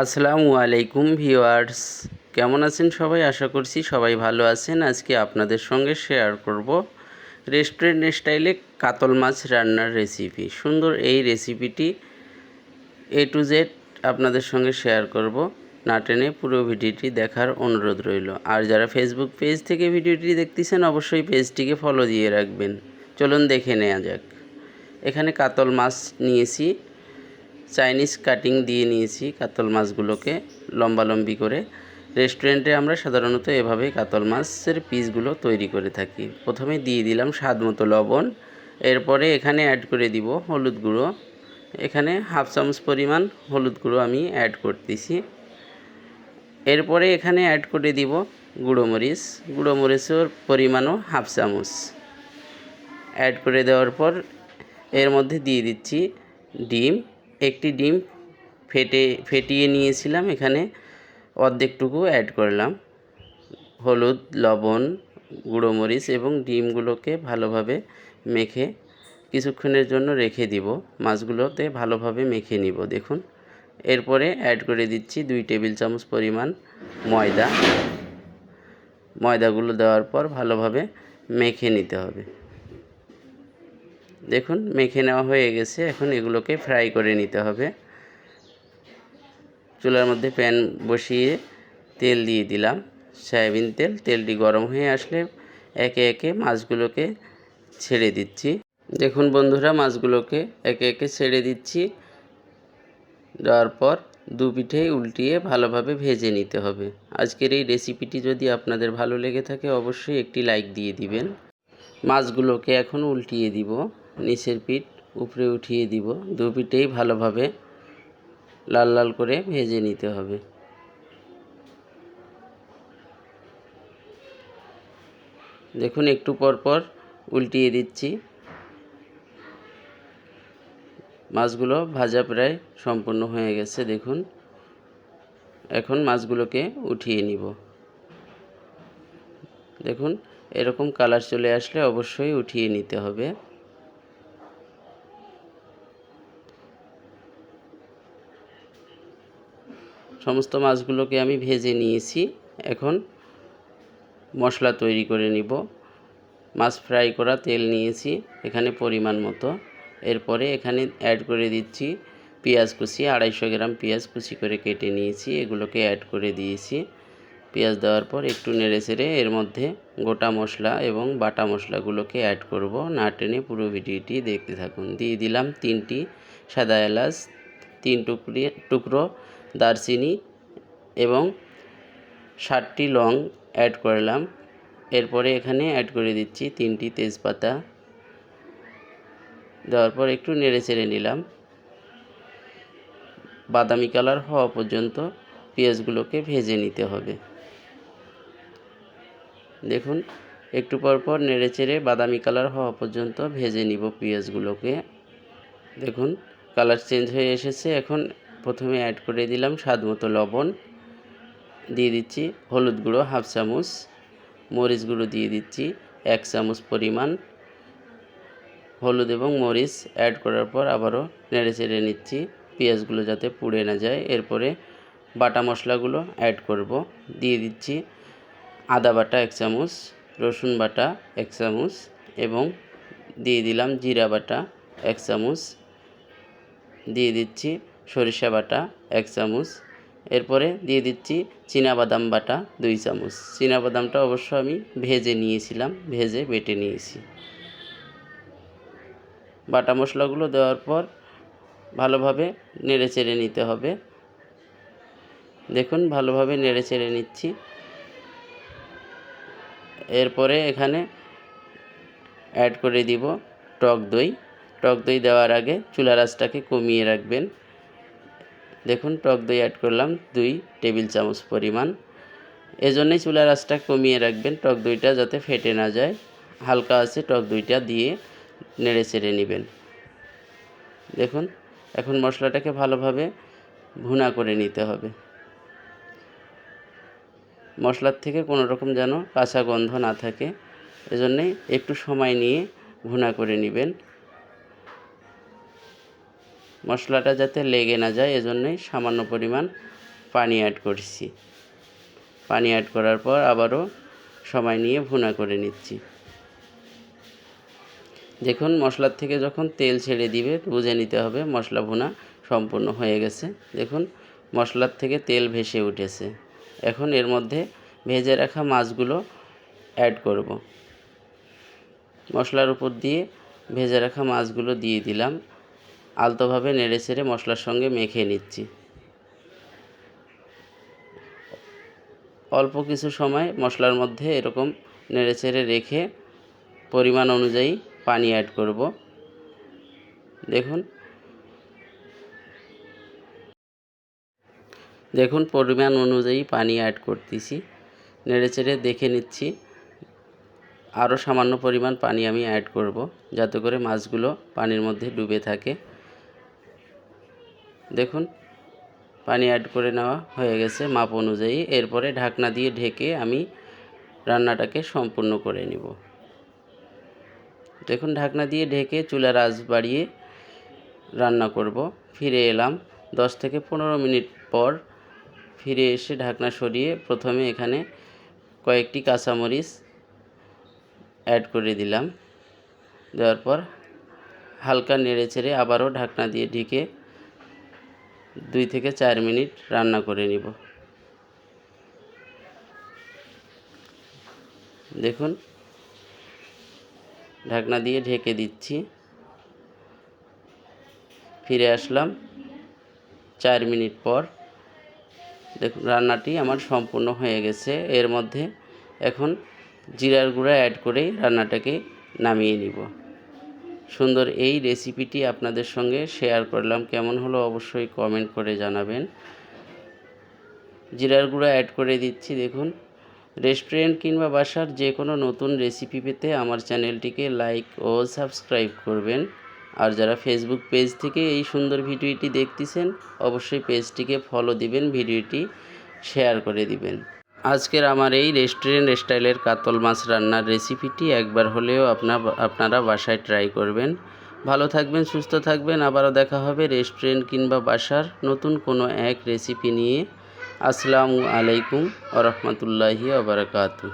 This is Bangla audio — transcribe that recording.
আসসালামু আলাইকুম ভিউয়ার্স। কেমন আছেন সবাই? আশা করছি সবাই ভালো আছেন। আজকে আপনাদের সঙ্গে শেয়ার করব রেস্টুরেন্ট স্টাইলে কাতল মাছ রান্নার রেসিপি। সুন্দর এই রেসিপিটি এ টু জেড আপনাদের সঙ্গে শেয়ার করব। না টেনে পুরো ভিডিওটি দেখার অনুরোধ রইল। আর যারা ফেসবুক পেজ থেকে ভিডিওটি দেখতেছেন, অবশ্যই পেজটিকে ফলো দিয়ে রাখবেন। চলুন দেখে নেওয়া যাক। এখানে কাতল মাছ নিয়েছি। চাইনিজ কাটিং দিয়ে নিয়েছি কাতল মাছগুলোকে লম্বালম্বি করে। রেস্টুরেন্টে আমরা সাধারণত এভাবেই কাতল মাছের পিসগুলো তৈরি করে থাকি। প্রথমে দিয়ে দিলাম স্বাদ মতো লবণ। এরপরে এখানে অ্যাড করে দিব হলুদ গুঁড়ো। এখানে হাফ চামচ পরিমাণ হলুদ গুঁড়ো আমি অ্যাড করতেছি। এরপরে এখানে অ্যাড করে দিব গুঁড়ো মরিচ। গুঁড়ো মরিচের পরিমাণও হাফ চামচ। অ্যাড করে দেওয়ার পর এর মধ্যে দিয়ে দিচ্ছি ডিম। একটি ডিম ফেটে, ফেটিয়ে নিয়েছিলাম। এখানে অর্ধেকটুকু অ্যাড করলাম। হলুদ, লবণ, গুঁড়ো মরিচ এবং ডিমগুলোকে ভালোভাবে মেখে কিছুক্ষণের জন্য রেখে দিব। মাছগুলোতে ভালোভাবে মেখে নিব। দেখুন, এরপরে অ্যাড করে দিচ্ছি দুই টেবিল চামচ পরিমাণ ময়দা। ময়দাগুলো দেওয়ার পর ভালোভাবে মেখে নিতে হবে। দেখুন, মেখে নেওয়া হয়ে গেছে। এখন এগুলোকে ফ্রাই করে নিতে হবে। চুলার মধ্যে প্যান বসিয়ে তেল দিয়ে দিলাম। সয়াবিন তেল, তেলটি গরম হয়ে আসলে একে একে মাছগুলোকে ছেড়ে দিচ্ছি। দেখুন বন্ধুরা, মাছগুলোকে একে একে ছেড়ে দিচ্ছি। দেওয়ার পর দু পিঠে উল্টিয়ে ভালোভাবে ভেজে নিতে হবে। আজকের এই রেসিপিটি যদি আপনাদের ভালো লেগে থাকে, অবশ্যই একটি লাইক দিয়ে দিবেন। মাছগুলোকে এখন উল্টিয়ে দিব। নিচের পিঠ উপরে উঠিয়ে দিব। দু পিঠেই ভালোভাবে লাল লাল করে ভেজে নিতে হবে। দেখুন, একটু পর পর উল্টিয়ে দিচ্ছি। মাছগুলো ভাজা প্রায় সম্পূর্ণ হয়ে গেছে, দেখুন। এখন মাছগুলোকে উঠিয়ে নিব। দেখুন, এরকম কালার চলে আসলে অবশ্যই উঠিয়ে নিতে হবে। সমস্ত মাছগুলোকে আমি ভেজে নিয়েছি। এখন মশলা তৈরি করে নিব। মাছ ফ্রাই করা তেল নিয়েছি এখানে পরিমাণ মতো। এরপরে এখানে অ্যাড করে দিচ্ছি পেঁয়াজ কুচি, আড়াইশো গ্রাম পেঁয়াজ কুচি করে কেটে নিয়েছি, এগুলোকে অ্যাড করে দিয়েছি। পেঁয়াজ দেওয়ার পর একটু নেড়ে চেড়ে এর মধ্যে গোটা মশলা এবং বাটা মশলাগুলোকে অ্যাড করব। না টেনে পুরো ভিডিওটি দেখতে থাকুন। দিয়ে দিলাম তিনটি সাদা এলাচ, তিন টুকরি, টুকরো দারচিনি এবং ষাটটি লং অ্যাড করলাম। এরপরে এখানে অ্যাড করে দিচ্ছি তিনটি তেজপাতা। দেওয়ার পর একটু নেড়ে চেড়ে নিলাম। বাদামি কালার হওয়া পর্যন্ত পেঁয়াজগুলোকে ভেজে নিতে হবে। দেখুন, একটু পর পর নেড়ে চেড়ে বাদামি কালার হওয়া পর্যন্ত ভেজে নিব পেঁয়াজগুলোকে। দেখুন, কালার চেঞ্জ হয়ে এসেছে। এখন প্রথমে অ্যাড করে দিলাম স্বাদ মতো লবণ। দিয়ে দিচ্ছি হলুদ গুঁড়ো, হাফ চামচ। মরিচ গুঁড়ো দিয়ে দিচ্ছি এক চামচ পরিমাণ। হলুদ এবং মরিচ অ্যাড করার পর আবারও নেড়ে চেড়ে নিচ্ছি। পেঁয়াজগুলো যাতে পুড়ে না যায়, এরপরে বাটা মশলাগুলো অ্যাড করব। দিয়ে দিচ্ছি আদা বাটা এক চামচ, রসুন বাটা এক চামচ এবং দিয়ে দিলাম জিরা বাটা এক চামচ। দিয়ে দিচ্ছি সরিষা বাটা এক চামচ। এরপরে দিয়ে দিচ্ছি বাদাম বাটা দুই চামচ। বাদামটা অবশ্য আমি ভেজে নিয়েছিলাম, ভেজে বেটে নিয়েছি। বাটা মশলাগুলো দেওয়ার পর ভালোভাবে নেড়ে চেড়ে নিতে হবে। দেখুন, ভালোভাবে নেড়ে চেড়ে নিচ্ছি। এরপরে এখানে অ্যাড করে দিব টক দই। টক দই দেওয়ার আগে চুলা রাসটাকে কমিয়ে রাখবেন। দেখুন, টক দই অ্যাড করলাম, দুই টেবিল চামচ পরিমাণ। এজন্যই চুলা রাসটা কমিয়ে রাখবেন টক দইটা যাতে ফেটে না যায়। হালকা আছে টক দইটা দিয়ে নেড়ে চেড়ে নেবেন। দেখুন, এখন মশলাটাকে ভালোভাবে ভুনা করে নিতে হবে। মশলার থেকে কোনো রকম যেন কাঁচা গন্ধ না থাকে এজন্যে একটু সময় নিয়ে ভুনা করে নেবেন। মশলাটা যাতে লেগে না যায়, এজন্যই সামান্য পরিমাণ পানি অ্যাড করছি। পানি অ্যাড করার পর আবারও সময় নিয়ে ভুনা করে নিচ্ছি। দেখুন, মশলার থেকে যখন তেল ছেড়ে দিবে, বুঝে নিতে হবে মশলা ভুনা সম্পূর্ণ হয়ে গেছে। দেখুন, মশলার থেকে তেল ভেসে উঠেছে। এখন এর মধ্যে ভেজে রাখা মাছগুলো অ্যাড করব। মশলার উপর দিয়ে ভেজে রাখা মাছগুলো দিয়ে দিলাম। আলতোভাবে নেড়ে ছেড়ে মশলার সঙ্গে মেখে নিচ্ছি। অল্প কিছু সময় মশলার মধ্যে এরকম নেড়ে ছেড়ে রেখে পরিমাণ অনুযায়ী পানি অ্যাড করব। দেখুন। দেখুন পরিমাণ অনুযায়ী পানি অ্যাড করতেছি। নেড়ে চেড়ে দেখে নিচ্ছি। আরও সামান্য পরিমাণ পানি আমি অ্যাড করব, যাতে করে মাছগুলো পানির মধ্যে ডুবে থাকে। দেখুন, পানি অ্যাড করে নেওয়া হয়ে গেছে মাপ অনুযায়ী। এরপরে ঢাকনা দিয়ে ঢেকে আমি রান্নাটাকে সম্পূর্ণ করে নিব। দেখুন, ঢাকনা দিয়ে ঢেকে চুলার আঁচ বাড়িয়ে রান্না করব। ফিরে এলাম। দশ থেকে পনেরো মিনিট পর ফিরে এসে ঢাকনা সরিয়ে প্রথমে এখানে কয়েকটি কাঁচামরিচ অ্যাড করে দিলাম। দেওয়ার পর হালকা নেড়ে চেড়ে আবারও ঢাকনা দিয়ে ঢেকে দুই থেকে চার মিনিট রান্না করে নিব। দেখুন, ঢাকনা দিয়ে ঢেকে দিচ্ছি। ফিরে আসলাম চার মিনিট পর। দেখুন, রান্নাটি আমার সম্পূর্ণ হয়ে গেছে। এর মধ্যে এখন জিরার গুঁড়া অ্যাড করেই রান্নাটাকে নামিয়ে নিব। সুন্দর এই রেসিপিটি আপনাদের সঙ্গে শেয়ার করলাম। কেমন হলো অবশ্যই কমেন্ট করে জানাবেন। জিরার গুঁড়া অ্যাড করে দিচ্ছি, দেখুন। রেস্টুরেন্ট কিংবা বাসার যে কোনো নতুন রেসিপি পেতে আমার চ্যানেলটিকে লাইক ও সাবস্ক্রাইব করবেন। আর যারা ফেসবুক পেজ থেকে এই সুন্দর ভিডিওটি দেখতেছেন, অবশ্যই পেজটিকে ফলো দিবেন ভিডিওটি শেয়ার করে দিবেন। আজকের আমার এই রেস্টুরেন্ট স্টাইলের কাতল মাছ রান্নার রেসিপিটি একবার হলেও আপনার আপনারা বাসায় ট্রাই করবেন। ভালো থাকবেন, সুস্থ থাকবেন। আবারও দেখা হবে রেস্টুরেন্ট কিংবা বাসার নতুন কোনো এক রেসিপি নিয়ে। আসসালামু আলাইকুম আ রহমতুল্লাহি আবরকাতু